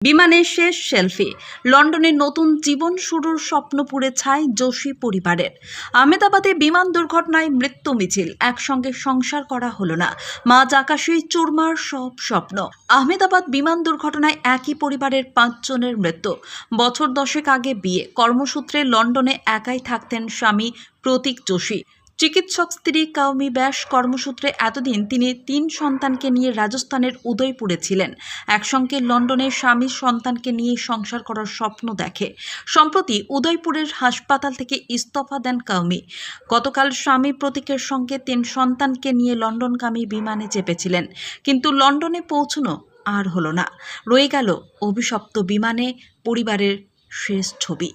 বিমানের শেষ সেলফি লন্ডনে নতুন জীবন শুরুর স্বপ্ন পুড়ে ছায় যোশী পরিবারের। আহমেদাবাদে বিমান দুর্ঘটনায় মৃত্যু মিছিল, একসঙ্গে সংসার করা হলো না। মাঝ আকাশে চুরমার সব স্বপ্ন। আহমেদাবাদ বিমান দুর্ঘটনায় একই পরিবারের পাঁচজনের মৃত্যু। বছর দশেক আগে বিয়ে, কর্মসূত্রে লন্ডনে একাই থাকতেন স্বামী প্রতীক যোশী চিকিৎসক স্ত্রী কাউমি ব্যাস কর্মসূত্রে এতদিন তিনি তিন সন্তানকে নিয়ে রাজস্থানের উদয়পুরে ছিলেন। একসঙ্গে লন্ডনে স্বামী সন্তানকে নিয়ে সংসার করার স্বপ্ন দেখে। সম্প্রতি উদয়পুরের হাসপাতাল থেকে ইস্তফা দেন কাউমি গতকাল স্বামী প্রতীকের সঙ্গে তিন সন্তানকে নিয়ে লন্ডনগামী বিমানে চেপেছিলেন। কিন্তু লন্ডনে পৌঁছনো আর হলো না। রয়ে গেল অভিশপ্ত বিমানে পরিবারের শেষ ছবি।